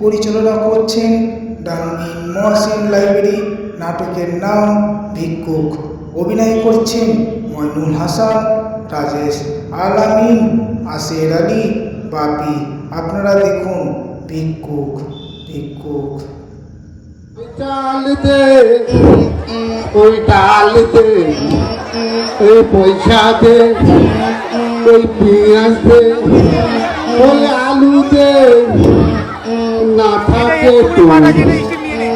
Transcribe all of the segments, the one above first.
পরিচালনা করছেন ডানমিন মহসিন লাইব্রেরি, নাটকের নাম ভিক্ষুক। অভিনয় করছেন ময়নুল হাসান, রাজেশ আলামিন, আসের আলী, বাপি। আপনারা দেখুন ভিক্ষুক ভিক্ষুক। ওই পয়সা দে ওই পেঁয়াজ দে ওই আলু দে না থাকে তো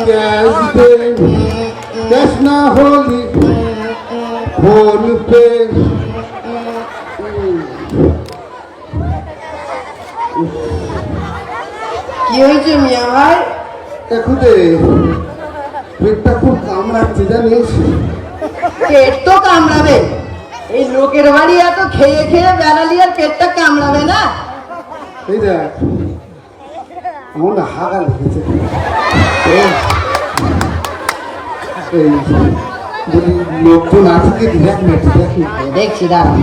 গ্যাস দে না হলি ফোন পে কি হয়েছে মিয়া ভাই? দেখো দে পেটটা খুব কামড়াচ্ছে জানিস? পেট তো কামড়াবে। এই লোকের বাড়ি এত খেয়ে খেয়ে বেড়ালি আর পেটটা কামড়াবে না? এই দেখ আমার না হাগা লেগেছে এই, এই যদি লোকজন আছে কি না একটু দেখছি দাঁড়া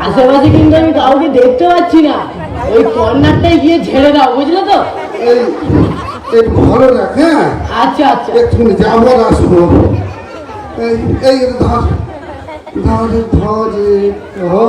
আশেপাশে কিন্তু আমি কাউকে দেখতে পাচ্ছি না। ওই কর্নারটায় গিয়ে ঝেড়ে দাও বুঝলে তো? এই একটু ভালো রাখ হ্যাঁ? আচ্ছা আচ্ছা। একটুখানি যাব আসব এই এই ধর। ধরে ধরে ও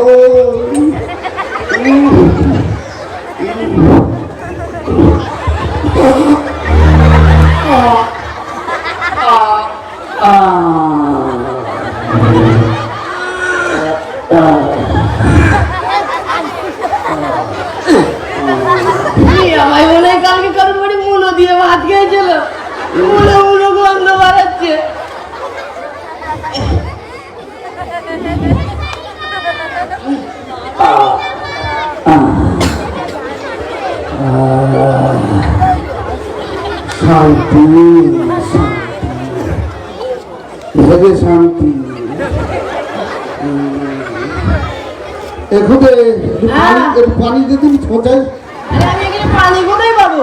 মিয়া ভাই মনে হয় কালকে বাড়ি মুলো দিয়ে ভাত খেয়েছিল। মুলো শান্তি শান্তি। শান্তি। এখানে একটু পানি দিয়ে দিবি ছোটাই এখানে পানি কোথায় পাবো।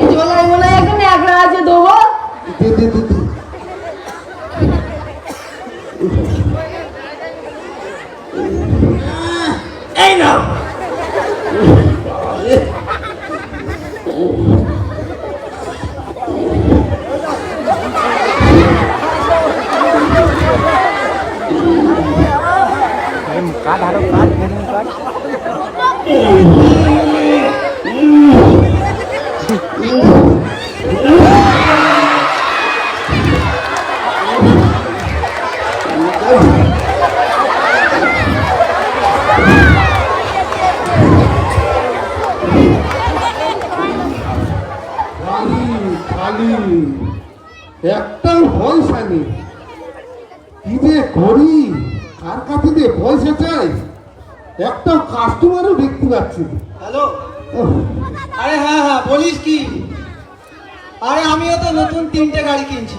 এই জলায় হয় একটা ন্যাকড়া আছে দেবো। দে দে দে দে। এই নাও। একটাও পয়সা নেই কি যে করি? কার কাছে পয়সা চাই একটাও কাস্টমারও দেখতে পাচ্ছি হ্যালো? আরে হ্যাঁ হ্যাঁ বলিস কি? আরে আমিও তো নতুন তিনটে গাড়ি কিনছি।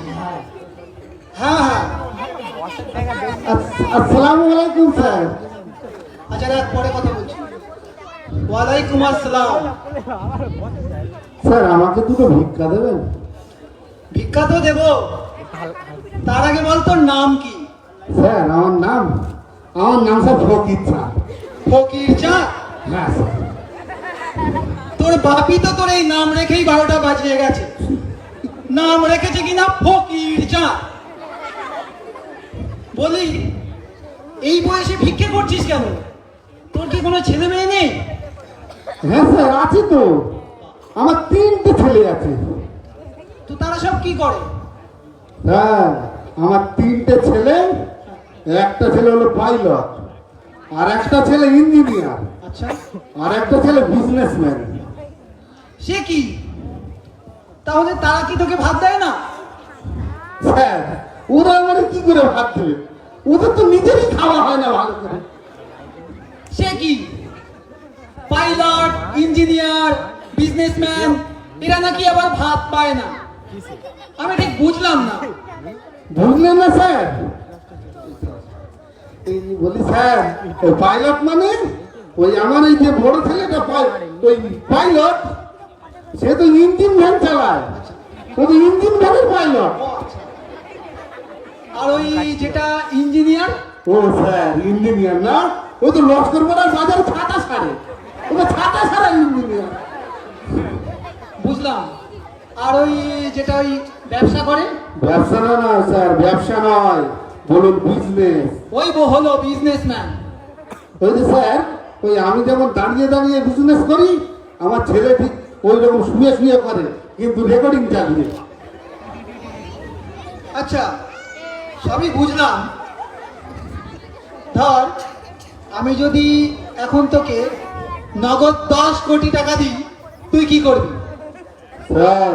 হ্যাঁ হ্যাঁ আস- আসসালামু আলাইকুম স্যার। আচ্ছা রাত পরে কথা বলছি। ওয়ালাইকুম আসসালাম। স্যার আমাকে দুটো ভিক্ষা দেবেন? ভিক্ষা তো দেবো। তার আগে বল তোর নাম কি? স্যার আমার নাম আমার নাম স্যার ফকির স্যার। ফকির চা। তোর বাপি তো তোর এই নাম রেখেই বারোটা বাজিয়ে গেছে। নাম রেখেছে কিনা? ফকির চা। বলি এই বয়সে ভিক্ষে করছিস কেন? তোর কি কোনো ছেলে মেয়ে নেই? হ্যাঁ স্যার আছে তো। আমার তিনটে ছেলে আছে। তো তারা সব কি করে? হ্যাঁ আমার তিনটে ছেলে একটা ছেলে হলো পাইলট আর একটা ছেলে ইঞ্জিনিয়ার আচ্ছা। আর একটা ছেলে বিজনেসম্যান সে কি? তাহলে তারা কি তোকে ভাত দেয় না? স্যার ওরা কি করে ভাত দেবে? ওদের তো নিজেরই খাওয়া হয় না ভালো করে। সে কি? পাইলট ইঞ্জিনিয়ার বিজনেসম্যান এরা নাকি আবার ভাত পায় না? আমি ঠিক বুঝলাম না। বুঝলেন না স্যার? বলি স্যার ওই পাইলট মানে? ওই আমার এই যে বড় ছেলেটা ওই পাইলট সে তো ইঞ্জিন ভ্যান চালায়। ও তো ইঞ্জিন ভ্যানের পাইলট। আর ওই যেটা ইঞ্জিনিয়ার ও স্যার ইঞ্জিনিয়ার না? ও তো লস্কর পাড়ার বাজারে ছাতা সারে ও তো ছাতা সারা ইঞ্জিনিয়ার বুঝলাম। আর ওই যেটা ওই ব্যবসা করে? ব্যবসা না না স্যার ব্যবসা নয়। বলুন বিজনেস ওই হলো বিজনেসম্যান ওই যে স্যার ওই আমি যেমন দাঁড়িয়ে দাঁড়িয়ে বিজনেস করি আমার ছেলে ঠিক ওই রকম শুয়ে শুয়ে করে কিন্তু রেকর্ডিং চালিয়ে। আচ্ছা সবই বুঝলাম। ধর আমি যদি এখন তোকে নগদ দশ কোটি টাকা দিই তুই কি করবি? স্যার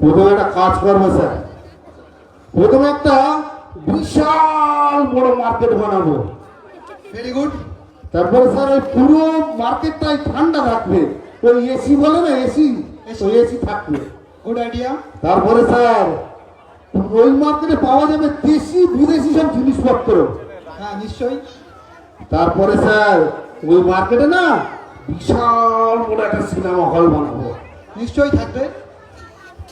প্রথমে একটা কাজ করব স্যার। প্রথমে একটা বিশাল বড় মার্কেট বানাবো। ভেরি গুড তারপরে স্যার ওই পুরো মার্কেটটাই ঠান্ডা থাকবে। ওই এসি বলে না এসি ওই এসি থাকবে। গুড আইডিয়া তারপরে স্যার ওই মার্কেটে পাওয়া যাবে দেশি বিদেশি সব জিনিসপত্র। হ্যাঁ নিশ্চয়ই। তারপরে স্যার ওই মার্কেটে না বিশাল বড় একটা সিনেমা হল বানাবো। নিশ্চয়ই থাকবে।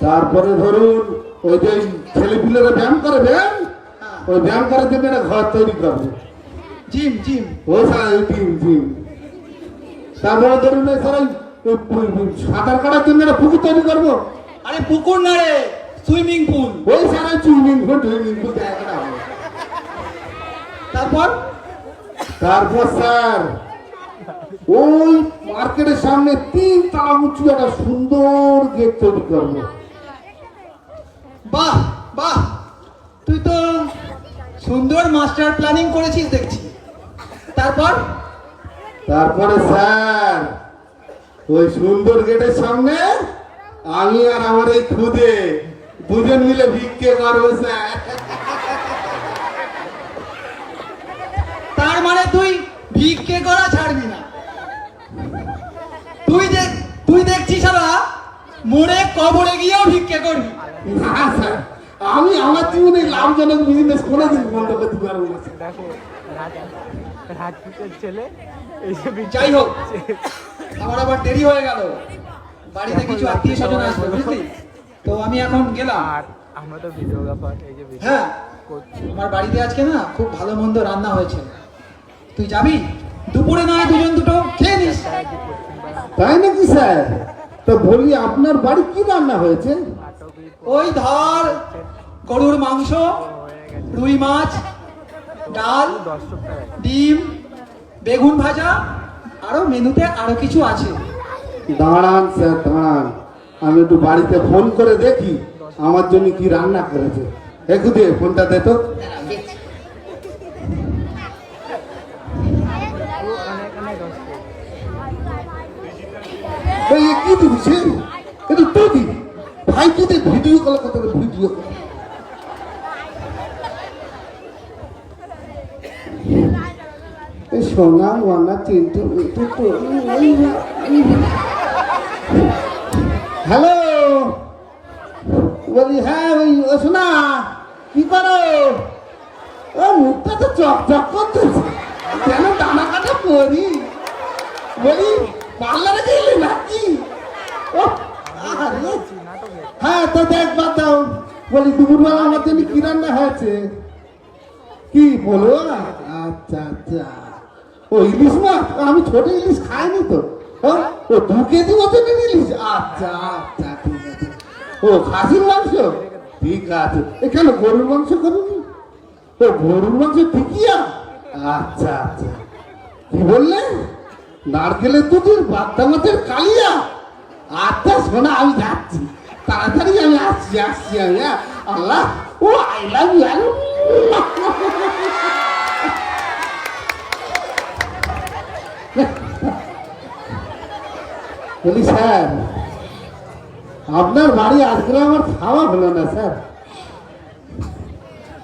তারপরে ধরুন ওই যে ছেলেপিলেরা ব্যায়াম করে ব্যায়াম? ওই ব্যায়াম করার জন্য একটা ঘর তৈরি করবে। Gym gym. ও স্যার টিম টিম তারপরে ধরুন স্যার সাঁতার কাটার জন্য একটা পুকুর তৈরি করব। আরে পুকুর না রে সুইমিং পুল। ওই স্যার চুইমিং পুল টুইমিং পুল তারপর? তারপর স্যার ওই মার্কেটের সামনে তিন তালা উঁচু একটা সুন্দর গেট তৈরি করব। বাহ! সুন্দর মাস্টার প্ল্যানিং করেছিস দেখছি। তারপর? তারপরে স্যার ওই সুন্দর গেটের সামনে আমি আর আমার এই খুদে দুজন মিলে ভিক্ষে করব স্যার। তার মানে তুই ভিক্ষে করা ছাড়বি না। তুই দেখ তুই দেখছিস সারা মোড়ে কবরে গিয়েও ভিক্ষে করবি। না স্যার। আমি আমার জীবনে লাভজনক বিজনেস কোনোদিন বন্ধ করতে পারব না। দেখো রাজপুতের ছেলে এই যে যাই হোক আমার আবার দেরি হয়ে গেল। বাড়িতে কিছু আত্মীয় স্বজন আসবে বুঝলি? তো আমি এখন গেলাম। আর আমরা তো ভিডিওগ্রাফার এই যে হ্যাঁ। আমার বাড়িতে আজকে না খুব ভালো মন্দ রান্না হয়েছে। তুই যাবি? দুপুরে নয় দুজন দুটো খেয়ে নিস। তাই নাকি স্যার? তো বলি আপনার বাড়ি কি রান্না হয়েছে? ওই ধর। গরুর মাংস, রুই মাছ, ডাল, ডিম, বেগুন ভাজা, আরও মেনুতে আরও কিছু আছে। দাঁড়ান স্যার, দাঁড়ান। আমি একটু বাড়িতে ফোন করে দেখি আমার জন্য কি রান্না করেছে। একটু দে ফোনটা দে তো। কি দিবি এটা তো ভাই তুই ভিডিও কল করতে ভিডিও কল সোনা হ্যালো বলি হ্যাঁ ওই কি করো ও মুখটা তো চকচক করতেছে কেন দানা কাটা পরি বলি পার্লারে গেলে নাকি ও হ্যাঁ তো দেখ দাও বলি দুপুরবেলা আমার জন্য কি রান্না হয়েছে কি বলো আচ্ছা আচ্ছা ও ইলিশ মাছ আমি ছোট ইলিশ খাইনি তো? ও দু কেজি ওজন ইলিশ? আচ্ছা আচ্ছা ঠিক আছে। ও, খাসির মাংস? ঠিক আছে। এখানে গরুর মাংস করুন? ও, গরুর মাংস ঠিকিয়া আচ্ছা আচ্ছা। কি বললে? নারকেলের দুধের বাদ্যা মাছের কালিয়া? আচ্ছা শোনা আমি যাচ্ছি। তাড়াতাড়ি আমি আসছি আসছি আমি হ্যাঁ? আল্লাহ, ও আই লাভ বলি স্যার আপনার বাড়ি আজকে আমার খাওয়া হলো না স্যার।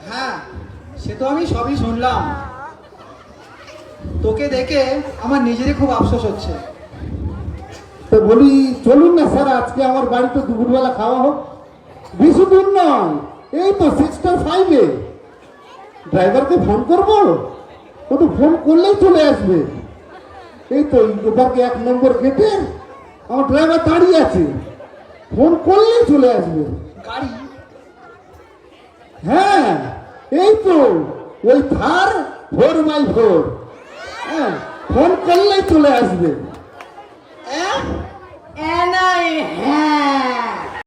হ্যাঁ সে তো আমি সবই শুনলাম। তোকে দেখে আমার নিজেরই খুব আফসোস হচ্ছে। তো বলি চলুন না স্যার আজকে আমার বাড়িতে দুপুরবেলা খাওয়া হোক। বেশি দূর নয় এই তো সিক্সটা ফাইভে ড্রাইভারকে ফোন করব? ও তো ফোন করলেই চলে আসবে। এই তো এবারকে এক নম্বর গেটে আমার ড্রাইভার দাঁড়িয়ে আছে। ফোন করলেই চলে আসবে। গাড়ি? হ্যাঁ এই তো ওই থার ভোর মাই ভোর। হ্যাঁ ফোন করলেই চলে আসবে। হ্যাঁ হ্যাঁ।